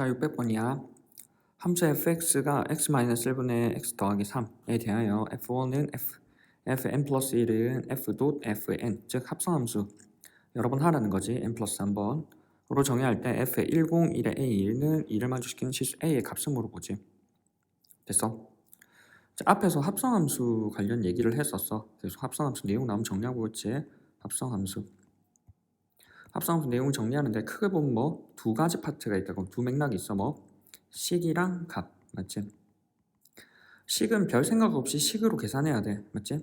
자, 600번이야. 함수 fx가 x-1분의 x 더하기 3에 대하여 f1은 f, fn 플러스 1은 f 도 fn, 즉 합성함수 여러 번 하라는 거지. n 플러스 3번으로 정의할 때 f 101의 a는 2를 만족시키는 실수 a의 값을 물어보지. 됐어? 자, 앞에서 합성함수 관련 얘기를 했었어. 그래서 합성함수 내용 나오면 정리하고 있지. 합성함수. 합성함수 내용 정리하는데 크게 보면 뭐 두 가지 파트가 있다고 두 맥락이 있어 뭐 식이랑 값 맞지? 식은 별 생각 없이 식으로 계산해야 돼 맞지?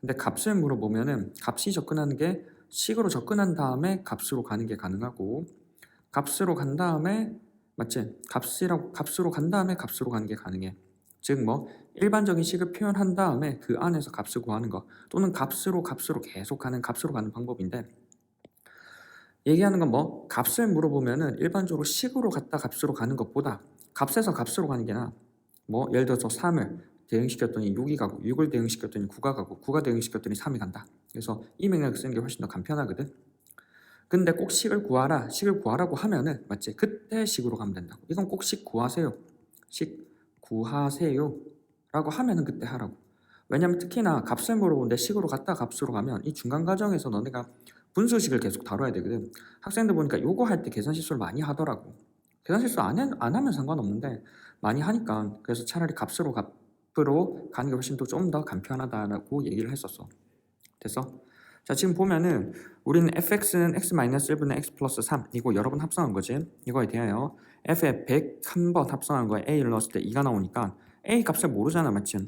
근데 값을 물어보면은 값이 접근하는 게 식으로 접근한 다음에 값으로 가는 게 가능하고 값으로 간 다음에 맞지? 값이라고 값으로 간 다음에 값으로 가는 게 가능해. 즉 뭐 일반적인 식을 표현한 다음에 그 안에서 값을 구하는 거 또는 값으로 값으로 계속 가는 값으로 가는 방법인데 얘기하는 건 뭐 값을 물어보면은 일반적으로 식으로 갔다 값으로 가는 것보다 값에서 값으로 가는 게 나아. 뭐 예를 들어서 3을 대응시켰더니 6이 가고 6을 대응시켰더니 9가 가고 9가 대응시켰더니 3이 간다. 그래서 이 맥락을 쓰는 게 훨씬 더 간편하거든. 근데 꼭 식을 구하라, 식을 구하라고 하면은 맞지? 그때 식으로 가면 된다고. 이건 꼭 식 구하세요. 식 구하세요 라고 하면은 그때 하라고. 왜냐면 특히나 값을 물어보는데 식으로 갔다 값으로 가면 이 중간 과정에서 너네가 분수식을 계속 다뤄야 되거든. 학생들 보니까 요거 할 때 계산 실수를 많이 하더라고. 계산 실수 안, 해, 안 하면 상관없는데 많이 하니까 그래서 차라리 값으로 값으로 가는 게 훨씬 더 좀 더 간편하다라고 얘기를 했었어. 됐어? 자 지금 보면은 우리는 fx는 x-1분의 x 플러스 3 이거 여러 번 합성한 거지. 이거에 대하여 f에 101번 합성한 거에 a를 넣었을 때 2가 나오니까 a 값을 모르잖아 맞지?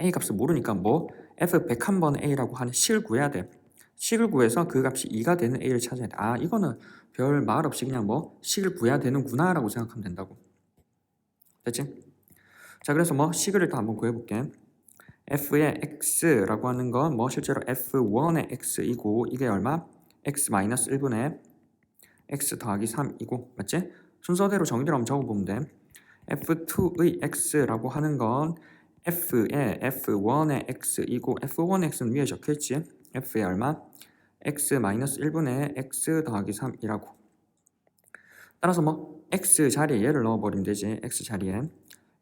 a 값을 모르니까 뭐 f 101번 a라고 하는 식을 구해야 돼. 식을 구해서 그 값이 2가 되는 a를 찾아야 돼. 아 이거는 별 말 없이 그냥 뭐 식을 구해야 되는구나 라고 생각하면 된다고. 됐지? 자 그래서 뭐 식을 일단 한번 구해볼게. f의 x라고 하는 건 뭐 실제로 f1의 x이고 이게 얼마? x-1분의 x 더하기 3이고 맞지? 순서대로 정리를 한번 적어보면 돼. f2의 x라고 하는 건 f의 f1의 x이고 f1의 x는 위에 적혀있지? F의 얼마? x-1분의 x 더하기 3이라고 따라서 뭐 x 자리에 얘를 넣어버리면 되지 x 자리에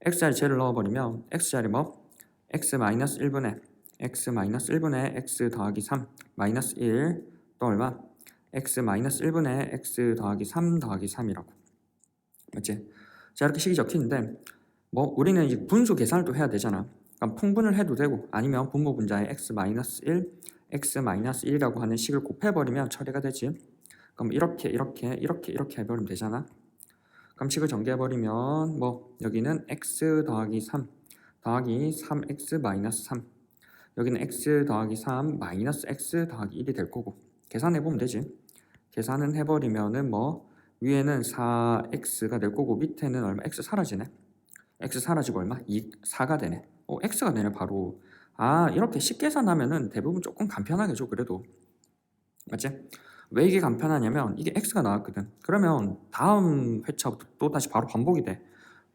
x 자리에 쟤를 넣어버리면 x 자리 뭐? x-1분의 x-1분의 x 더하기 3 마이너스 1 또 얼마? x-1분의 x 더하기 3 더하기 3이라고 맞지? 자 이렇게 식이 적히는데 뭐 우리는 이제 분수 계산을 또 해야 되잖아 그러니까 풍분을 해도 되고 아니면 분모 분자에 x-1 x-1이라고 하는 식을 곱해버리면 처리가 되지. 그럼 이렇게 이렇게 이렇게 이렇게 해버리면 되잖아. 그럼 식을 전개해버리면 뭐? 여기는 x 더하기 3 더하기 3x 마이너스 3 여기는 x 더하기 3 마이너스 x 더하기 1이 될 거고. 계산해보면 되지. 계산은 해버리면은 뭐? 위에는 4x가 될 거고 밑에는 얼마? x 사라지네. x 사라지고 얼마? 2, 4가 되네. 어 x가 되네 바로 아 이렇게 쉽게 계산하면은 대부분 조금 간편하게 줘 그래도. 맞지? 왜 이게 간편하냐면 이게 x가 나왔거든. 그러면 다음 회차부터 또 다시 바로 반복이 돼.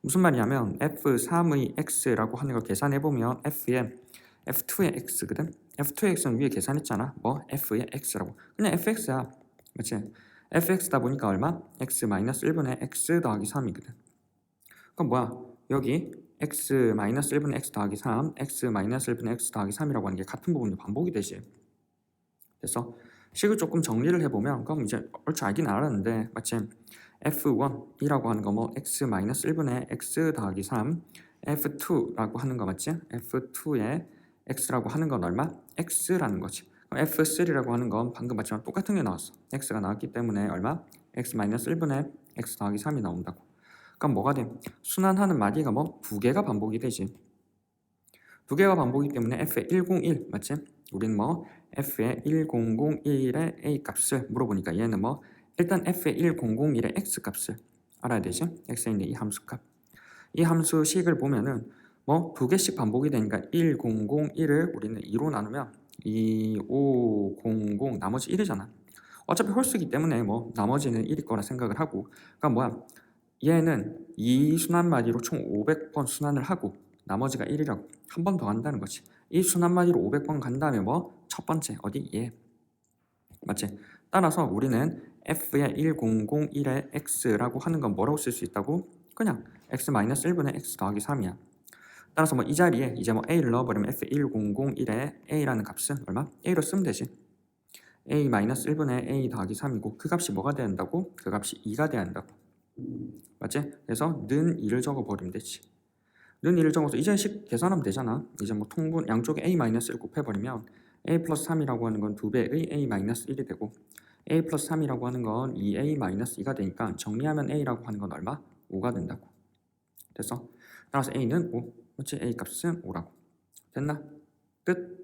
무슨 말이냐면 f3의 x라고 하는 걸 계산해보면 f의 f2의 x거든? F2의 x는 위에 계산했잖아. 뭐? F의 x라고. 그냥 fx야. 맞지? fx다 보니까 얼마? x-1분의 x 더하기 3이거든. 그럼 뭐야 여기 x-1분의 x 더하기 3 x-1분의 x 더하기 3이라고 하는 게 같은 부분이 반복이 되지 됐어? 식을 조금 정리를 해보면 그럼 이제 얼추 알긴 알았는데 마치 f1이라고 하는 거 뭐 x-1분의 x 더하기 3 f2라고 하는 거 맞지? f2의 x라고 하는 건 얼마? x라는 거지 그럼 f3라고 하는 건 방금 봤지만 똑같은 게 나왔어 x가 나왔기 때문에 얼마? x-1분의 x 더하기 3이 나온다고 그럼 뭐가 돼? 순환하는 마디가 뭐? 두 개가 반복이 되지. 두 개가 반복이기 때문에 f의 101 맞지? 우리는 뭐? f의 1001의 a 값을 물어보니까 얘는 뭐? 일단 f의 1001의 x 값을 알아야 되지? x인데 이 함수 값 이 함수 식을 보면은 뭐? 두 개씩 반복이 되니까 1001을 우리는 2로 나누면 2500 나머지 1이잖아. 어차피 홀수기 때문에 뭐? 나머지는 1일 거라 생각을 하고. 그러니까 뭐야 얘는 이 순환 마디로 총 500번 순환을 하고 나머지가 1이라고 한 번더 한다는 거지 이 순환 마디로 500번 간 다음에 뭐 첫 번째 어디 얘 맞지 따라서 우리는 f의 1001의 x라고 하는 건 뭐라고 쓸 수 있다고? 그냥 x-1분의 x 더하기 3이야. 따라서 뭐 이 자리에 이제 뭐 a를 넣어버리면 f1001의 a라는 값은 얼마? a로 쓰면 되지. a-1분의 a 더하기 3이고 그 값이 뭐가 한다고? 그 값이 2가 돼야 한다고. 맞지? 그래서 는 2를 적어버리면 되지. 는 2를 적어서 이제 식 계산하면 되잖아. 이제 뭐 통분 양쪽에 a-1 곱해버리면 a 플러스 3이라고 하는 건 2배의 a-1이 되고 a 플러스 3이라고 하는 건 2a-2가 되니까 정리하면 a라고 하는 건 얼마? 5가 된다고. 됐어? 따라서 a는 5. 그렇지? a 값은 5라고. 됐나? 끝.